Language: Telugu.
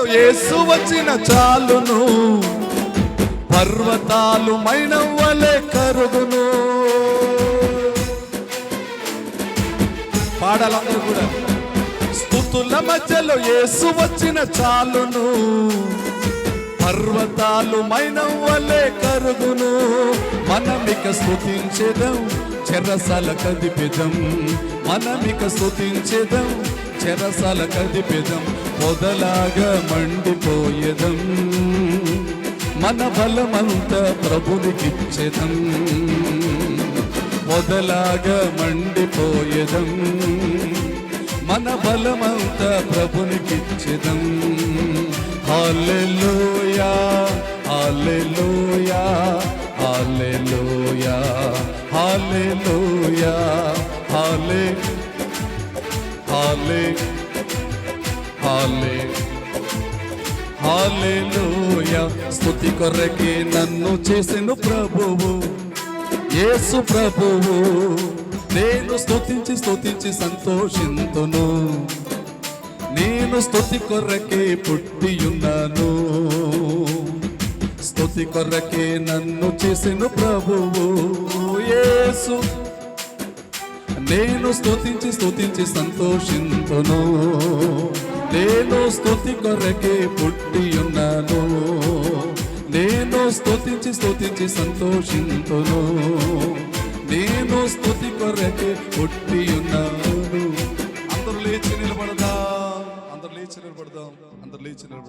మధ్యలో యేసు వచ్చిన చాలును పర్వతాలు మైనవ్వలే కరుగును. పాడాలందరూ కూడా స్థుతుల మధ్యలో యేసు వచ్చిన చాలును పర్వతాలు మైనవ్వలే కరుగును. మనమిక స్థుతించేదం చెరసల కదిపెదం మనమిక స్థుతించేదం చెరసాల కదిపెదం మొదలాగా మండిపోయేదం. మన బలమంతా ప్రభునికిచ్చేదం. మొదలాగా మండిపోయేదం. మన బలమంతా ప్రభునికిచ్చేదం. హాలెలూయా హాలెలూయా హాలెలూయా హాలెలూయా హాలే హాలే హాలే హాలెలూయా. స్తుతి కొరకే నన్ను చేసెను ప్రభువు యేసు ప్రభువు. నేను స్తుతించి స్తుతించి సంతోషింతును. నేను స్తుతి కొరకే పుట్టియున్నాను. స్తుతి కొరకే నన్ను చేసెను ప్రభువు యేసు నేను స్తుతించి స్తుతించి సంతోషింతును నేను స్తుతి కొరకే పుట్టి ఉన్నాను నేను స్తుతించి స్తుతించి సంతోషింతును నేను స్తుతి కొరకే పుట్టి ఉన్నాను అందరూ లేచి నిలబడదాం. అందరూ లేచి నిలబడదాం. అందరూ లేచి నిలబడదాం.